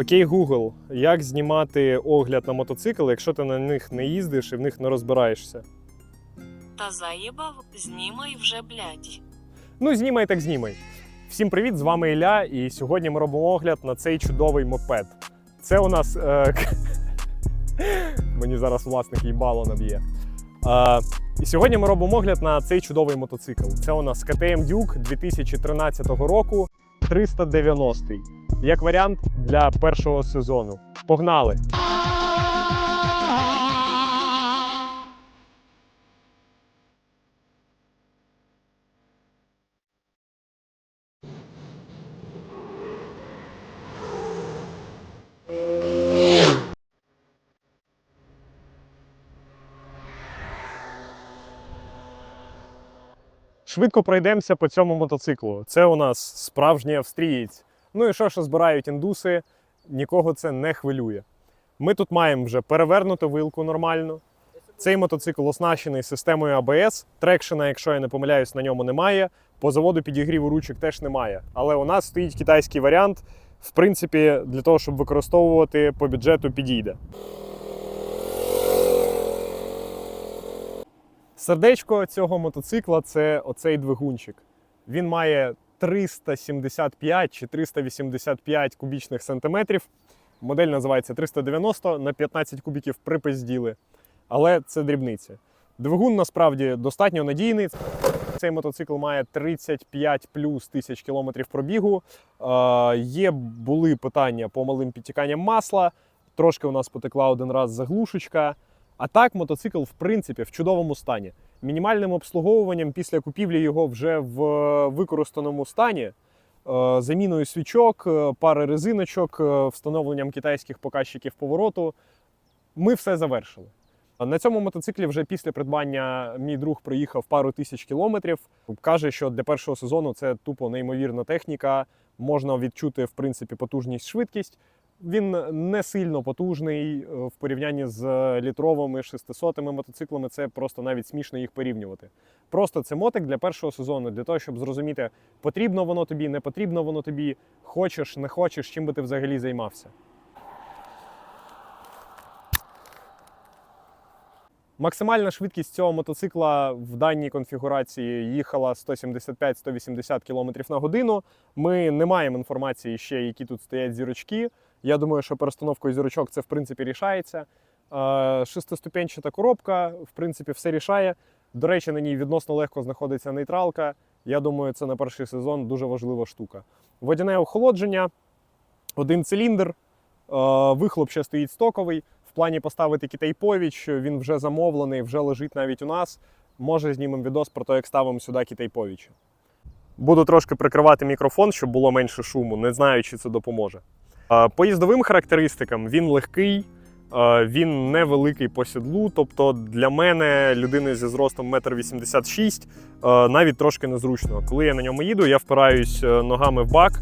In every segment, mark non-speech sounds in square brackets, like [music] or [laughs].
Окей, Google, як знімати огляд на мотоцикл, якщо ти на них не їздиш і в них не розбираєшся? Та заїбав, знімай вже, блядь. Ну, знімай так знімай. Всім привіт, з вами Ілля, і сьогодні ми робимо огляд на цей чудовий мопед. Це у нас. Е... [laughs] Мені зараз власник їбало наб'є. Е... І сьогодні ми робимо огляд на цей чудовий мотоцикл. Це у нас KTM Duke 2013 року 390 як варіант для першого сезону. Погнали! Швидко пройдемося по цьому мотоциклу. Це у нас справжній австрієць. Ну і що, що збирають індуси, нікого це не хвилює. Ми тут маємо вже перевернуту вилку нормально. Цей мотоцикл оснащений системою ABS. Трекшена, якщо я не помиляюсь, на ньому немає. По заводу підігріву ручок теж немає. Але у нас стоїть китайський варіант. В принципі, для того, щоб використовувати по бюджету, підійде. Сердечко цього мотоцикла це оцей двигунчик. Він має 375 чи 385 кубічних сантиметрів. Модель називається 390 на 15 кубіків припизділи. Але це дрібниці. Двигун насправді достатньо надійний. Цей мотоцикл має 35 плюс тисяч кілометрів пробігу. Е, є були питання по малим підтіканням масла. Трошки у нас потекла один раз заглушечка. А так, мотоцикл, в принципі, в чудовому стані. Мінімальним обслуговуванням після купівлі його вже в використаному стані, е, заміною свічок, е, пари резиночок, е, встановленням китайських показчиків повороту, ми все завершили. На цьому мотоциклі вже після придбання мій друг проїхав пару тисяч кілометрів. Каже, що для першого сезону це тупо неймовірна техніка. Можна відчути в принципі потужність, швидкість. Він не сильно потужний е, в порівнянні з літровими 600 мотоциклами. Це просто навіть смішно їх порівнювати. Просто це мотик для першого сезону, для того, щоб зрозуміти, потрібно воно тобі, не потрібно воно тобі, хочеш, не хочеш, чим би ти взагалі займався. Максимальна швидкість цього мотоцикла в даній конфігурації їхала 175-180 км на годину. Ми не маємо інформації ще, які тут стоять зірочки. Я думаю, що перестановкою зірочок це в принципі рішається. Шестиступенчата коробка, в принципі, все рішає. До речі, на ній відносно легко знаходиться нейтралка. Я думаю, це на перший сезон дуже важлива штука. Водяне охолодження, один циліндр, вихлоп ще стоїть стоковий. В плані поставити Китайпович, він вже замовлений, вже лежить навіть у нас. Може, знімемо відос про те, як ставимо сюди Китайповича. Буду трошки прикривати мікрофон, щоб було менше шуму. Не знаю, чи це допоможе. Е, По їздовим характеристикам він легкий, він невеликий по сідлу. Тобто для мене, людини зі зростом 1,86 м, навіть трошки незручно. Коли я на ньому їду, я впираюсь е, ногами в бак,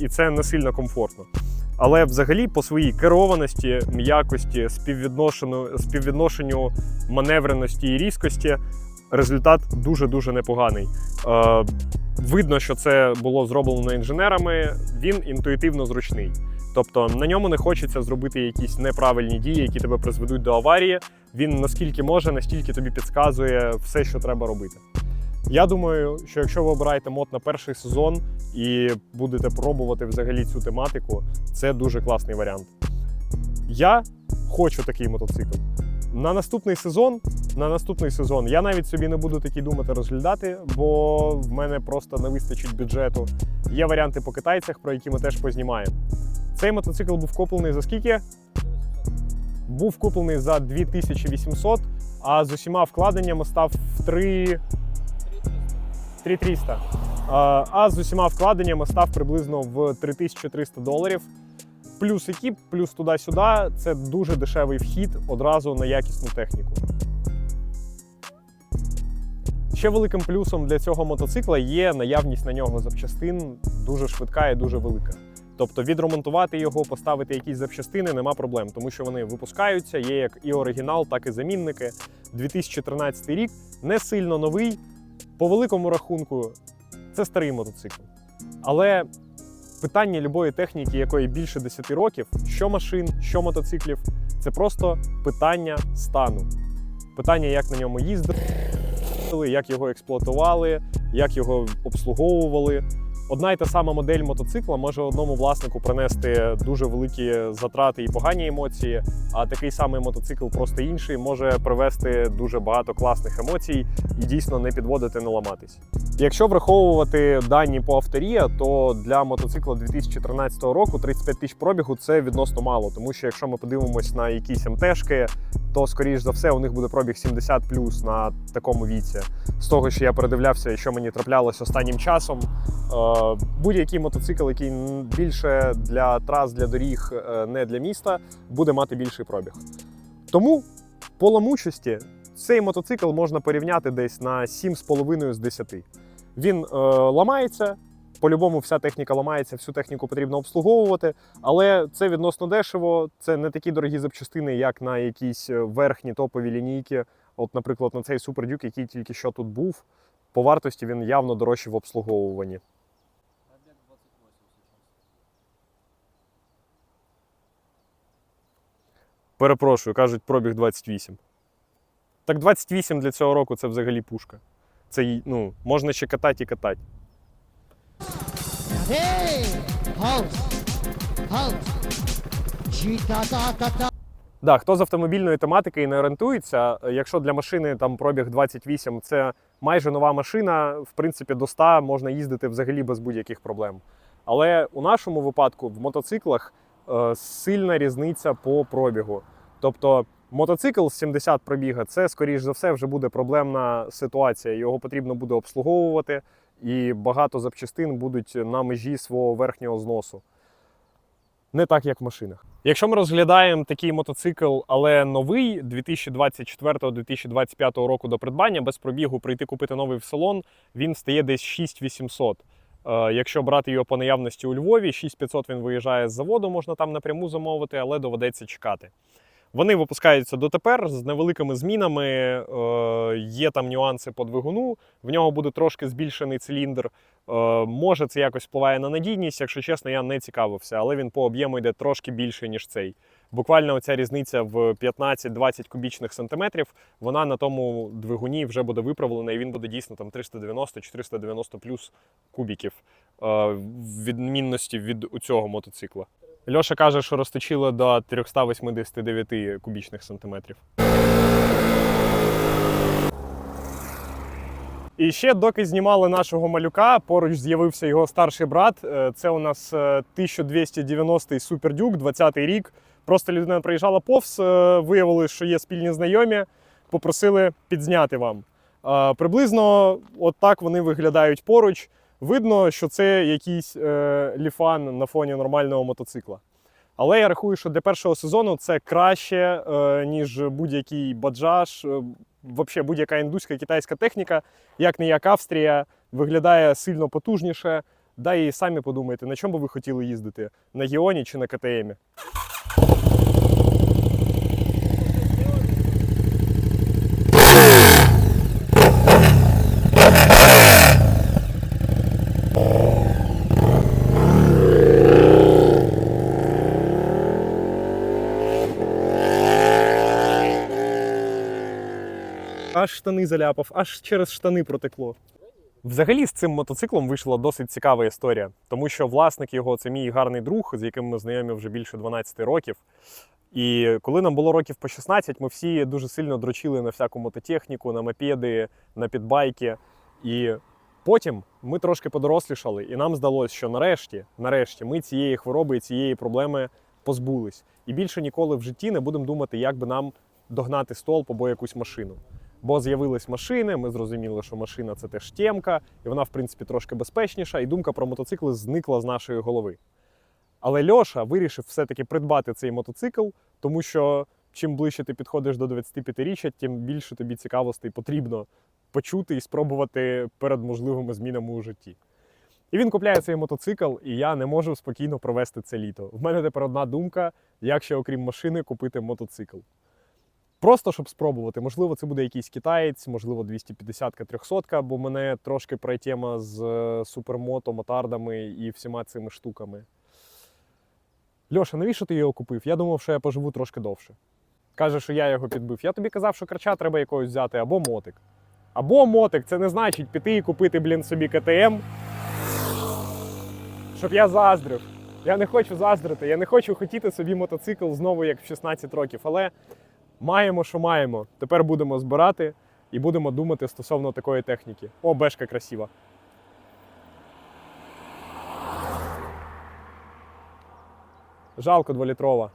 і це не сильно комфортно. Але взагалі по своїй керованості, м'якості, співвідношенню, співвідношенню маневреності і різкості результат дуже-дуже непоганий. Е, видно, що це було зроблено інженерами, він інтуїтивно зручний. Тобто на ньому не хочеться зробити якісь неправильні дії, які тебе призведуть до аварії. Він наскільки може, настільки тобі підказує все, що треба робити. Я думаю, що якщо ви обираєте мод на перший сезон і будете пробувати взагалі цю тематику, це дуже класний варіант. Я хочу такий мотоцикл. На наступний сезон, на наступний сезон я навіть собі не буду такі думати розглядати, бо в мене просто не вистачить бюджету. Є варіанти по китайцях, про які ми теж познімаємо. Цей мотоцикл був куплений за скільки? Був куплений за 2800, а з усіма вкладеннями став в 3 3300. А, з усіма вкладеннями став приблизно в 3300 доларів. Плюс екіп, плюс туди-сюди це дуже дешевий вхід одразу на якісну техніку. Ще великим плюсом для цього мотоцикла є наявність на нього запчастин дуже швидка і дуже велика. Тобто відремонтувати його, поставити якісь запчастини нема проблем, тому що вони випускаються, є як і оригінал, так і замінники. 2013 рік не сильно новий. По великому рахунку, це старий мотоцикл. Але питання любої техніки, якої більше 10 років, що машин, що мотоциклів, це просто питання стану. Питання, як на ньому їздили, як його експлуатували, як його обслуговували. Одна й та сама модель мотоцикла може одному власнику принести дуже великі затрати і погані емоції, а такий самий мотоцикл, просто інший, може привести дуже багато класних емоцій і дійсно не підводити, не ламатись. Якщо враховувати дані по авторія, то для мотоцикла 2013 року 35 тисяч пробігу це відносно мало, тому що якщо ми подивимось на якісь МТшки, то скоріш за все у них буде пробіг 70 плюс на такому віці. З того, що я передивлявся, що мені траплялось останнім часом. Будь-який мотоцикл, який більше для трас, для доріг, е, не для міста, буде мати більший пробіг. Тому по ламучості цей мотоцикл можна порівняти десь на 7,5 з 10. Він е, ламається. По-любому, вся техніка ламається, всю техніку потрібно обслуговувати, але це відносно дешево. Це не такі дорогі запчастини, як на якісь е, верхні топові лінійки. От, наприклад, на цей Duke, який тільки що тут був, по вартості він явно дорожчий в обслуговуванні. Перепрошую, кажуть, пробіг 28. Так 28 для цього року це взагалі пушка. Це ну, можна ще катати і катати. Да, хто з автомобільної тематики і не орієнтується, якщо для машини там пробіг 28, це майже нова машина, в принципі, до 100 можна їздити взагалі без будь-яких проблем. Але у нашому випадку в мотоциклах сильна різниця по пробігу. Тобто мотоцикл з 70 пробіга це, скоріш за все, вже буде проблемна ситуація. Його потрібно буде обслуговувати, і багато запчастин будуть на межі свого верхнього зносу. Не так, як в машинах. Якщо ми розглядаємо такий мотоцикл, але новий 2024-2025 року до придбання, без пробігу прийти купити новий в салон, він стає десь 6800. Е, Якщо брати його по наявності у Львові, 6500 він виїжджає з заводу, можна там напряму замовити, але доведеться чекати. Вони випускаються дотепер з невеликими змінами. е, Є там нюанси по двигуну, в нього буде трошки збільшений циліндр. Е, Може, це якось впливає на надійність. Якщо чесно, я не цікавився, але він по об'єму йде трошки більше, ніж цей. Буквально оця різниця в 15-20 кубічних сантиметрів, вона на тому двигуні вже буде виправлена, і він буде дійсно там 390-490 плюс кубіків е, в відмінності від цього мотоцикла. Льоша каже, що розточили до 389 кубічних сантиметрів. І ще доки знімали нашого малюка, поруч з'явився його старший брат. Е, Це у нас е, 1290 Super Duke, 20-й рік. Просто людина приїжджала повз, е, виявили, що є спільні знайомі, попросили підзняти вам. Приблизно от так вони виглядають поруч. Видно, що це якийсь е, ліфан на фоні нормального мотоцикла. Але я рахую, що для першого сезону це краще, е, ніж будь-який баджаж, взагалі будь-яка індуська китайська техніка, як не як Австрія, виглядає сильно потужніше. Да і самі подумайте, на чому би ви хотіли їздити? На Гіоні чи на КТМі? Аж штани заляпав, аж через штани протекло. Взагалі з цим мотоциклом вийшла досить цікава історія, тому що власник його це мій гарний друг, з яким ми знайомі вже більше 12 років. І коли нам було років по 16, ми всі дуже сильно дрочили на всяку мототехніку, на мопеди, на підбайки. І потім ми трошки подорослішали, і нам здалося, що нарешті, нарешті ми цієї хвороби і цієї проблеми позбулись. І більше ніколи в житті не будемо думати, як би нам догнати столб або якусь машину. Бо з'явились машини, ми зрозуміли, що машина це теж темка, і вона, в принципі, трошки безпечніша, і думка про мотоцикли зникла з нашої голови. Але Льоша вирішив все-таки придбати цей мотоцикл, тому що чим ближче ти підходиш до 25-річчя, тим більше тобі цікавостей потрібно почути і спробувати перед можливими змінами у житті. І він купляє цей мотоцикл, і я не можу спокійно провести це літо. В мене тепер одна думка: як ще, окрім машини, купити мотоцикл. Просто щоб спробувати. Можливо, це буде якийсь китаєць, можливо, 250-ка, 300-ка, бо мене трошки прає тема з е, супермото, мотардами і всіма цими штуками. Льоша, навіщо ти його купив? Я думав, що я поживу трошки довше. Каже, що я його підбив. Я тобі казав, що крача треба якогось взяти або мотик. Або мотик, це не значить піти і купити, блін, собі КТМ. Щоб я заздрив. Я не хочу заздрити, я не хочу хотіти собі мотоцикл знову як в 16 років. Але маємо, що маємо. Тепер будемо збирати і будемо думати стосовно такої техніки. О, бешка красива. Жалко дволітрова.